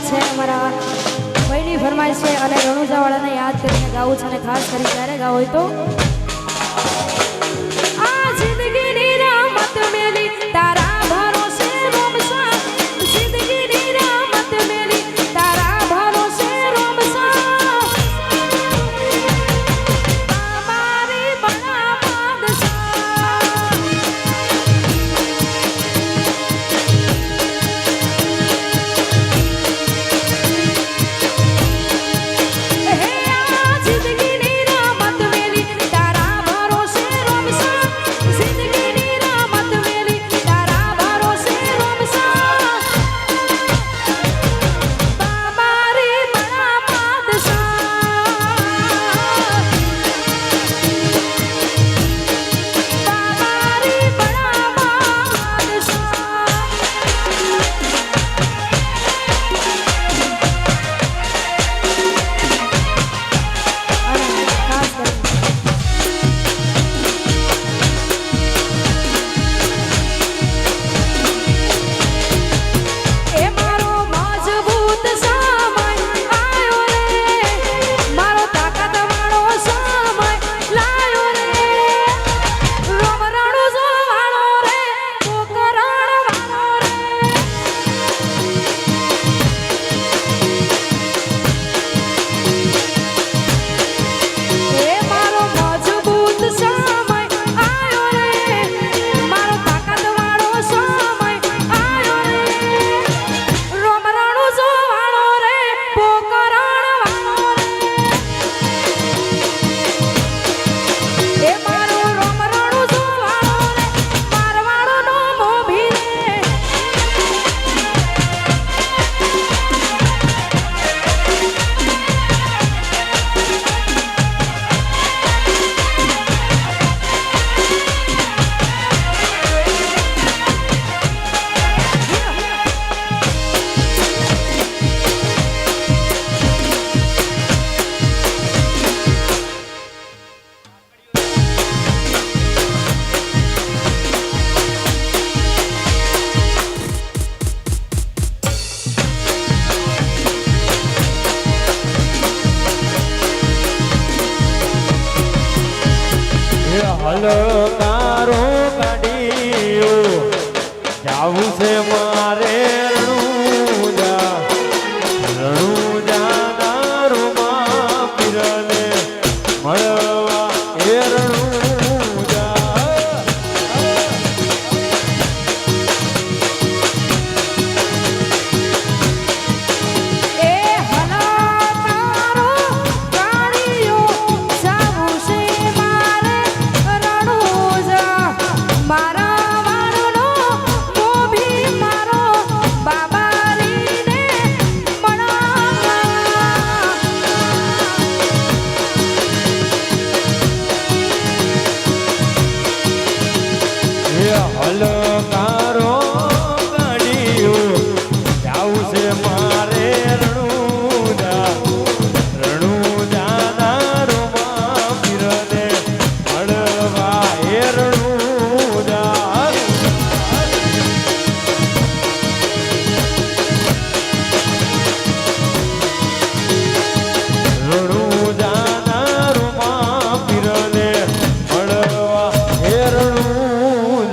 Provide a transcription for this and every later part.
છે અમારા ભાઈની ફરમાઈશ છે અને રણુજાવાળાને યાદ કરીને ગાવું છે અને ખાસ કરી ત્યારે ગાવ હોય તો તારો કાઢ્યો. જાવું છે માં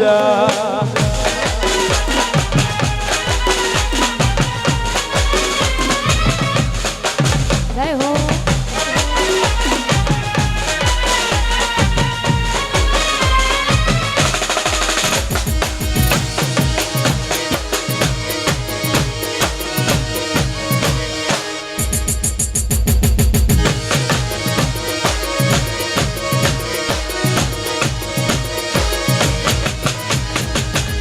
Hallelujah.